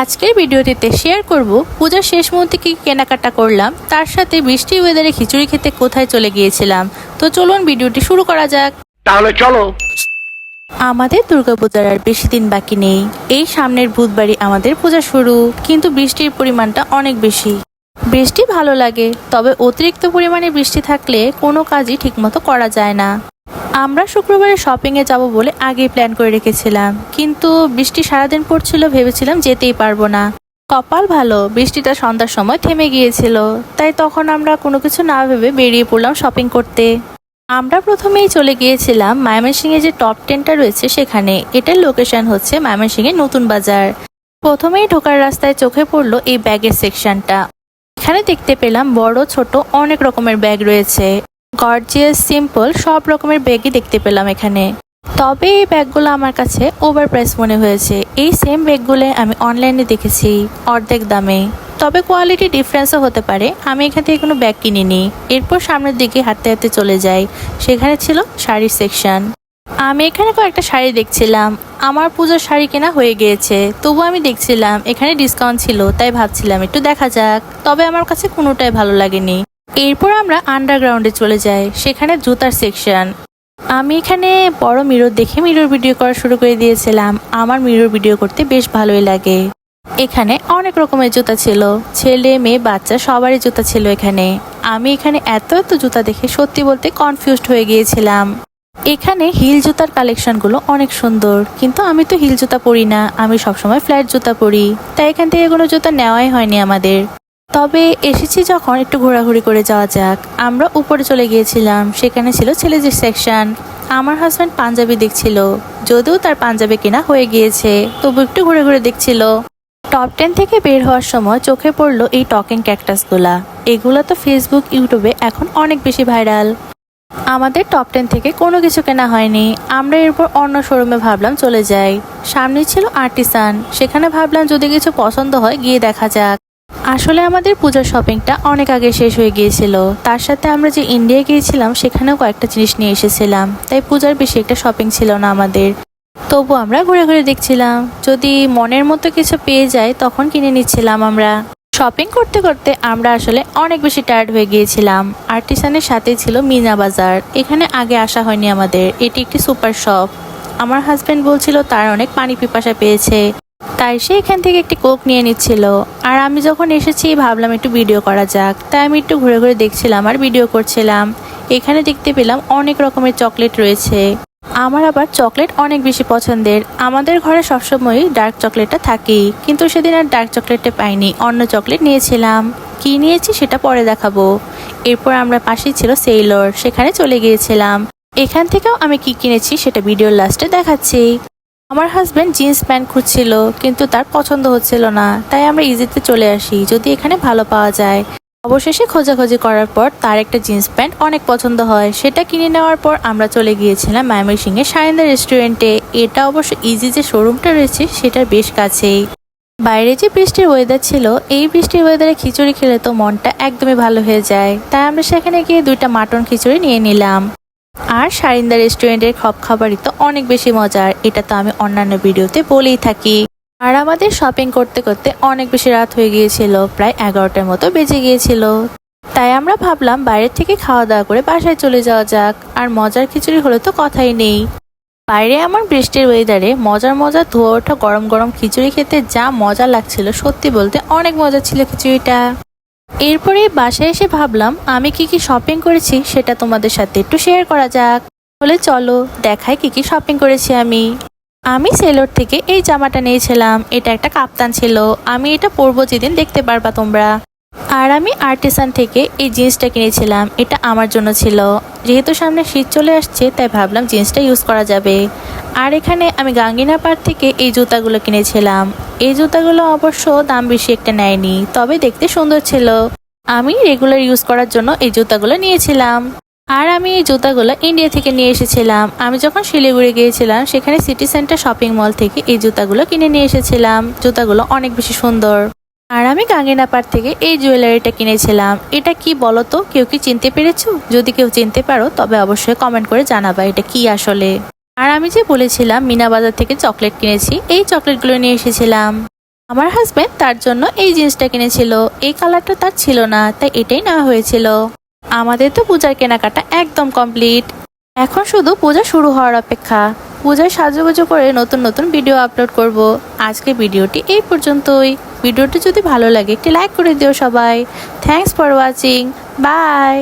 আজকের ভিডিওটিতে শেয়ার করব পূজার শেষ মুহূর্তে কি কেনাকাটা করলাম তার সাথে বৃষ্টি ওয়েদারে খিচুড়ি খেতে কোথায় চলে গিয়েছিলাম। তো চলুন ভিডিওটি শুরু করা যাক। তাহলে চলো। আমাদের দুর্গাপূজার আর বেশি দিন বাকি নেই। এই সামনের বুধবারই আমাদের পূজা শুরু কিন্তু বৃষ্টির পরিমাণটা অনেক বেশি। বৃষ্টি ভালো লাগে তবে অতিরিক্ত পরিমাণে বৃষ্টি থাকলে কোনো কাজই ঠিকমতো করা যায় না। আমরা শুক্রবারে শপিংয়ে যাব বলে আগেই প্ল্যান করে রেখেছিলাম। কিন্তু বৃষ্টি সারাদিন পড়ছিল, ভেবেছিলাম যেতেই পারব না। কপাল ভালো, বৃষ্টিটা সন্ধ্যার সময় থেমে গিয়েছিল। তাই তখন আমরা কোনো কিছু না ভেবে বেরিয়ে পড়লাম শপিং করতে। আমরা প্রথমেই চলে গিয়েছিলাম ময়মনসিংহে যে টপ টেনটা রয়েছে সেখানে। এটার লোকেশন হচ্ছে ময়মনসিংহের নতুন বাজার। প্রথমেই ঢোকার রাস্তায় চোখে পড়ল এই ব্যাগের সেকশনটা এখানে দেখতে পেলাম বড়, ছোট অনেক রকমের ব্যাগ রয়েছে। গর্জিয়াস সিম্পল সব রকমের ব্যাগই দেখতে পেলাম এখানে। তবে এই ব্যাগগুলো আমার কাছে ওভার প্রাইস মনে হয়েছে। এই সেম ব্যাগগুলো আমি অনলাইনে দেখেছি, অর্ধেক দামে। তবে কোয়ালিটি ডিফারেন্সও হতে পারে। আমি এখান থেকে কোনো ব্যাগ কিনিনি। এরপর সামনের দিকে হাঁটতে হাঁটতে চলে যাই। সেখানে ছিল শাড়ির সেকশন আমি এখানে কয়েকটা শাড়ি দেখছিলাম। আমার পুজোর শাড়ি কেনা হয়ে গিয়েছে। তবু আমি দেখছিলাম, এখানে ডিসকাউন্ট ছিল, তাই ভাবছিলাম একটু দেখা যাক। তবে আমার কাছে কোনোটাই ভালো লাগেনি। এরপর আমরা আন্ডারগ্রাউন্ডে চলে যাই, সেখানে জুতার সেকশন আমি এখানে বড় মিরর দেখে মিরর ভিডিও করা শুরু করে দিয়েছিলাম। আমার মিরর ভিডিও করতে বেশ ভালোই লাগে। এখানে অনেক রকমের জুতা ছিল। ছেলে, মেয়ে, বাচ্চা, সবারই জুতা ছিল এখানে। আমি এখানে এত এত জুতা দেখে সত্যি বলতে কনফিউজড হয়ে গিয়েছিলাম। এখানে হিল জুতার কালেকশনগুলো অনেক সুন্দর। কিন্তু আমি তো হিল জুতা পরি না। আমি সবসময় ফ্ল্যাট জুতা পরি। তাই এখান থেকে কোনো জুতা নেওয়াই হয়নি আমাদের। তবে এসেছি যখন একটু ঘোরাঘুরি করে যাওয়া যাক। আমরা উপরে চলে গিয়েছিলাম, সেখানে ছিল ছেলেদের সেকশন আমার হাজব্যান্ড পাঞ্জাবি দেখছিল, যদিও তার পাঞ্জাবি কেনা হয়ে গিয়েছে, তবু একটু ঘুরে ঘুরে দেখছিল। টপ টেন থেকে বের হওয়ার সময় চোখে পড়ল এই টকিং ক্যাকটাসগুলা এগুলো তো ফেসবুক ইউটিউবে এখন অনেক বেশি ভাইরাল আমাদের টপ টেন থেকে কোনো কিছু কেনা হয়নি। আমরা এরপর অন্য শোরুমে ভাবলাম চলে যাই। সামনে ছিল আর্টিসান সেখানে ভাবলাম যদি কিছু পছন্দ হয় গিয়ে দেখা যাক। আসলে আমাদের পূজার শপিংটা অনেক আগে শেষ হয়ে গিয়েছিল। তার সাথে আমরা যে ইন্ডিয়া গিয়েছিলাম, সেখানেও কয়েকটা জিনিস নিয়ে এসেছিলাম। তাই পূজার বেশি একটা শপিং ছিল না আমাদের। তবু আমরা ঘুরে ঘুরে দেখছিলাম। যদি মনের মতো কিছু পেয়ে যায় তখন কিনে নিচ্ছিলাম আমরা। শপিং করতে করতে আমরা আসলে অনেক বেশি টায়ার্ড হয়ে গিয়েছিলাম। আর্টিসানের সাথে ছিল মিনা বাজার। এখানে আগে আসা হয়নি আমাদের। এটি একটি সুপার শপ। আমার হাজবেন্ড বলছিল, তার অনেক পানি পিপাসা পেয়েছে। তাই সে এখান থেকে একটি কোক নিয়ে নিচ্ছিল। আর আমি যখন এসেছি, ভাবলাম একটু ভিডিও করা যাক। তাই আমি একটু ঘুরে ঘুরে দেখছিলাম আর ভিডিও করছিলাম। এখানে দেখতে পেলাম অনেক রকমের চকলেট রয়েছে। আমার আবার চকলেট অনেক বেশি পছন্দের। আমাদের ঘরে সবসময়ই ডার্ক চকলেটটা থাকেই। কিন্তু সেদিন আর ডার্ক চকলেটটা পাইনি। অন্য চকলেট নিয়েছিলাম। কি নিয়েছি সেটা পরে দেখাবো। এরপর আমরা পাশেই ছিল সেইলর সেখানে চলে গিয়েছিলাম। এখান থেকেও আমি কি কিনেছি সেটা ভিডিওর লাস্টে দেখাচ্ছি। আমার হাজব্যান্ড জিন্স প্যান্ট খুঁজছিল, কিন্তু তার পছন্দ হচ্ছিল না। তাই আমরা ইজিতে চলে আসি, যদি এখানে ভালো পাওয়া যায়। অবশেষে খোঁজাখুঁজি করার পর তার একটা জিন্স প্যান্ট অনেক পছন্দ হয়। সেটা কিনে নেওয়ার পর আমরা চলে গিয়েছিলাম ময়মনসিংহের সায়েন্দা রেস্টুরেন্টে এটা অবশ্য ইজি যে শোরুমটা রয়েছে, সেটার বেশ কাছেই। বাইরে যে বৃষ্টির ওয়েদার ছিল, এই বৃষ্টির ওয়েদারে খিচুড়ি খেলে তো মনটা একদমই ভালো হয়ে যায়। তাই আমরা সেখানে গিয়ে দুইটা মাটন খিচুড়ি নিয়ে নিলাম। আর সারিন্দা রেস্টুরেন্টের খপ খাবারই তো অনেক বেশি মজার, এটা তো আমি অন্যান্য ভিডিওতে বলেই থাকি। আর আমাদের শপিং করতে করতে অনেক বেশি রাত হয়ে গিয়েছিল, প্রায় এগারোটার মতো বেজে গিয়েছিল। তাই আমরা ভাবলাম বাইরের থেকে খাওয়া দাওয়া করে বাসায় চলে যাওয়া যাক, আর মজার খিচুড়ি হলে তো কথাই নেই। বাইরে আমার বৃষ্টির ওয়েদারে মজার মজার ধোয়া ওঠা গরম গরম খিচুড়ি খেতে যা মজা লাগছিল, সত্যি বলতে অনেক মজা ছিল খিচুড়িটা। এরপরে বাসায় এসে ভাবলাম, আমি কি কি শপিং করেছি সেটা তোমাদের সাথে একটু শেয়ার করা যাক। বলে চলো, দেখাই কি কি শপিং করেছি আমি। আমি সেলোর থেকে এই জামাটা নিয়েছিলাম, এটা একটা কাপ্তান ছিল। আমি এটা পরবো যেদিন, দেখতে পারবা তোমরা। আর আমি আর্টিসান থেকে এই জিন্সটা কিনেছিলাম। এটা আমার জন্য ছিল। যেহেতু সামনে শীত চলে আসছে, তাই ভাবলাম জিন্সটা ইউজ করা যাবে। আর এখানে আমি গাঙ্গিনা পার্ক থেকে এই জুতাগুলো কিনেছিলাম। এই জুতাগুলো অবশ্য দাম বেশি একটা নেয়নি, তবে দেখতে সুন্দর ছিল। আমি রেগুলার ইউজ করার জন্য এই জুতাগুলো নিয়েছিলাম। আর আমি এই জুতাগুলো ইন্ডিয়া থেকে নিয়ে এসেছিলাম। আমি যখন শিলিগুড়ি গিয়েছিলাম, সেখানে সিটি সেন্টার শপিং মল থেকে এই জুতাগুলো কিনে নিয়ে এসেছিলাম। জুতাগুলো অনেক বেশি সুন্দর। আর আমি গাঙ্গিনাপাড় থেকে এই জুয়েলারিটা কিনেছিলাম। এটা কি বলো তো কেউ কি চিনতে পেরেছ? যদি কেউ চিনতে পারো, তবে অবশ্যই কমেন্ট করে জানাবা এটা কি আসলে। আর আমি যে বলেছিলাম, মিনা বাজার থেকে চকলেট কিনেছি, এই চকলেটগুলো নিয়ে এসেছিলাম। আমার হাজবেন্ড তার জন্য এই জিন্সটা কিনেছিল। এই কালারটা তার ছিল না, তাই এটাই নেওয়া হয়েছিল। আমাদের তো পূজার কেনাকাটা একদম কমপ্লিট এখন শুধু পূজা শুরু হওয়ার অপেক্ষা। পূজায় সাজুগুজু করে নতুন নতুন ভিডিও আপলোড করব। আজকে ভিডিওটি এই পর্যন্তই। ভিডিওটি যদি ভালো লাগে, একটি লাইক করে দিও সবাই। Thanks for watching by